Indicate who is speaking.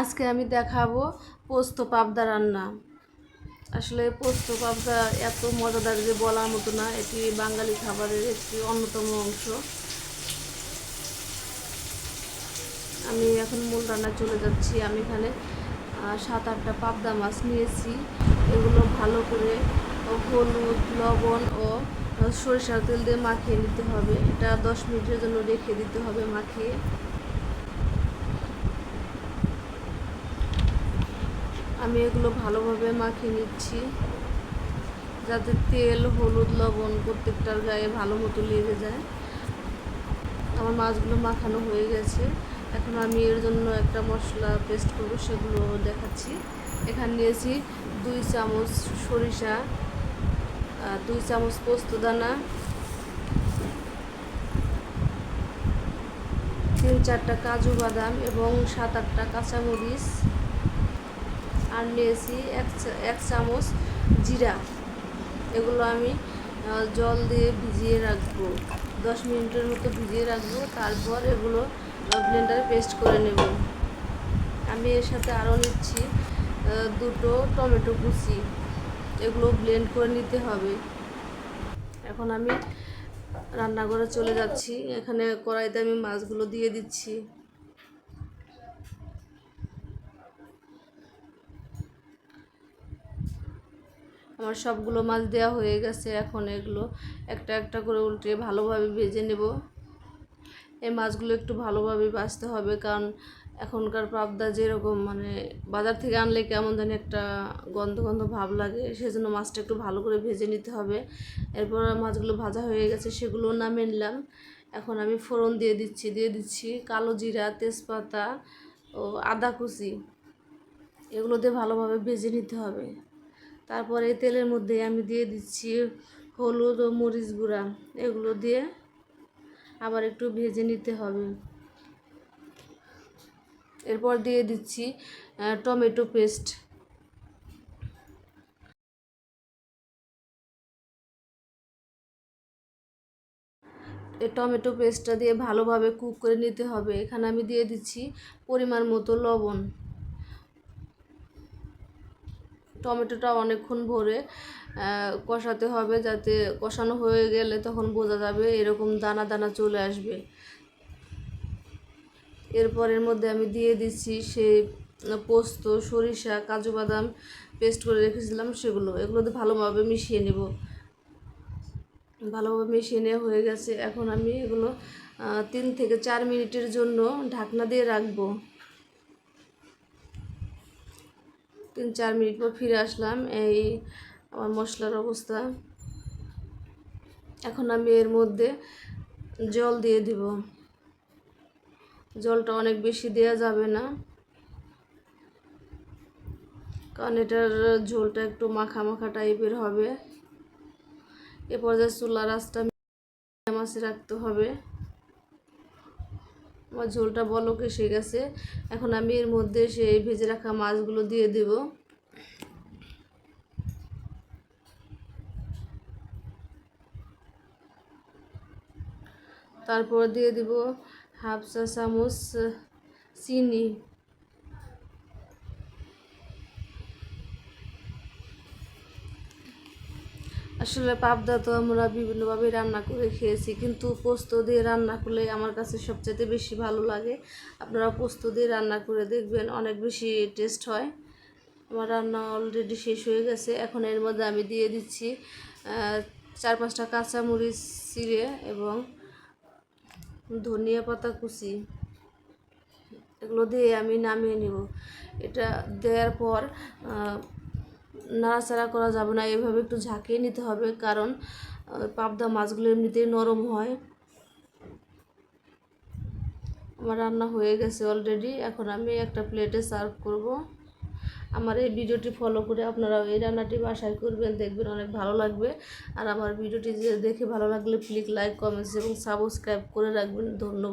Speaker 1: আজকে আমি দেখাবো পোস্ত পাবদা রান্না। আসলে পোস্ত পাবদা এত মজাদার যে বলার মতো না, এটি বাঙালি খাবারের একটি অন্যতম অংশ। আমি এখন মূল রান্না চলে যাচ্ছি। আমি এখানে সাত আটটা পাবদা মাছ নিয়েছি। এগুলো ভালো করে হলুদ, লবণ ও সরিষার তেল দিয়ে মাখিয়ে নিতে হবে। এটা দশ মিনিটের জন্য রেখে দিতে হবে মাখিয়ে। আমি এগুলো ভালোভাবে মাখিয়ে নিচ্ছি। যাতে তেল, হলুদ, লবণ প্রত্যেকটার গায়ে ভালো মতো লেগে যায়। আমার মাছগুলো মাখানো হয়ে গেছে। এখন আমি এর জন্য একটা মশলা পেস্ট করব, সেগুলো দেখাচ্ছি। এখানে নিয়েছি দুই চামচ সরিষা দুই চামচ পোস্তদানা তিন চারটা কাজু বাদাম এবং সাত আটটা কাঁচামরিচ। আর নিয়েছি এক চামচ জিরা। এগুলো আমি জল দিয়ে ভিজিয়ে রাখব। দশ মিনিটের মতো ভিজিয়ে রাখব। তারপর এগুলো ব্লেন্ডারে পেস্ট করে নেব। আমি এর সাথে আরও নিচ্ছি দুটো টমেটো কুচি। এগুলো ব্লেন্ড করে নিতে হবে। এখন আমি রান্নাঘরে চলে যাচ্ছি। এখানে কড়াইতে আমি মাছগুলো দিয়ে দিচ্ছি। আমার সবগুলো মাছ দেওয়া হয়ে গেছে, এখন এগুলো একটা একটা করে উল্টে ভালোভাবে ভেজে নেব। এই মাছগুলো একটু ভালোভাবে বাছতে হবে, কারণ এখনকার পাবদা যেরকম মানে বাজার থেকে আনলে কেমন জানি একটা গন্ধ গন্ধ ভাব লাগে, সেজন্য মাছটা একটু ভালো করে ভেজে নিতে হবে। এরপর মাছগুলো ভাজা হয়ে গেছে, সেগুলো নামিয়ে নিলাম। এখন আমি ফোড়ন দিয়ে দিচ্ছি দিয়ে দিচ্ছি কালো জিরা, তেজপাতা ও আদা কুচি। এগুলো দিয়ে ভালোভাবে ভেজে নিতে হবে। তারপরে এই তেলের মধ্যে আমি দিয়ে দিচ্ছি হলুদ ও মরিচ গুঁড়া। এগুলো দিয়ে আবার একটু ভেজে নিতে হবে। এরপর দিয়ে দিচ্ছি টমেটো পেস্ট। এই টমেটো পেস্টটা দিয়ে ভালোভাবে কুক করে নিতে হবে। এখানে আমি দিয়ে দিচ্ছি পরিমাণ মতো লবণ। টমেটোটা অনেকক্ষণ ভরে কষাতে হবে যাতে কষানো হয়ে গেলে তখন বোঝা যাবে এরকম দানা দানা চলে আসবে। এরপরের মধ্যে আমি দিয়ে দিচ্ছি সেই পোস্ত, সরিষা, কাজু বাদাম পেস্ট করে রেখেছিলাম সেগুলো। এগুলো দিয়ে ভালোভাবে মিশিয়ে নেব। ভালোভাবে মিশিয়ে নেওয়া হয়ে গেছে। এখন আমি এগুলো তিন থেকে চার মিনিটের জন্য ঢাকনা দিয়ে রাখব। তিন চার মিনিট পর ফিরে আসলাম। এই আমার মশলার অবস্থা। এখন আমি এর মধ্যে জল দিয়ে দিব। জলটা অনেক বেশি দেওয়া যাবে না। কারণ এটার ঝোলটা একটু মাখা মাখা টাইপের হবে। এ পর্যায়ে চুলার আঁচটা মাছে রাখতে হবে। আমার ঝোলটা বলক এসে গেছে। এখন আমি এর মধ্যে সেই ভেজে রাখা মাছগুলো দিয়ে দেব। তারপর দিয়ে দিব হাফ চা চামচ চিনি। আসলে পাবদা তো আমরা বিভিন্নভাবে রান্না করে খেয়েছি, কিন্তু পোস্ত দিয়ে রান্না করলে আমার কাছে সবচেয়ে বেশি ভালো লাগে। আপনারা পোস্ত দিয়ে রান্না করে দেখবেন অনেক বেশি টেস্ট হয়। আমার রান্না অলরেডি শেষ হয়ে গেছে, এখন এর মধ্যে আমি দিয়ে দিচ্ছি চার পাঁচটা কাঁচামরিচ চিড়ে এবং ধনিয়া পাতা কুচি। এগুলো দিয়ে আমি নামিয়ে নিব। এটা দেওয়ার পর নাড়াচাড়া করা যাবে না, এভাবে একটু ঝাঁকিয়ে নিতে হবে কারণ পাবদা মাছগুলো এমনিতেই নরম হয়। আমার রান্না হয়ে গেছে অলরেডি এখন আমি একটা প্লেটে সার্ভ করব। আমার এই ভিডিওটি ফলো করে আপনারা এই রান্নাটি বাসায় করবেন, দেখবেন অনেক ভালো লাগবে। আর আমার ভিডিওটি দেখে ভালো লাগলে প্লিজ লাইক কমেন্টস এবং সাবস্ক্রাইব করে রাখবেন। ধন্যবাদ।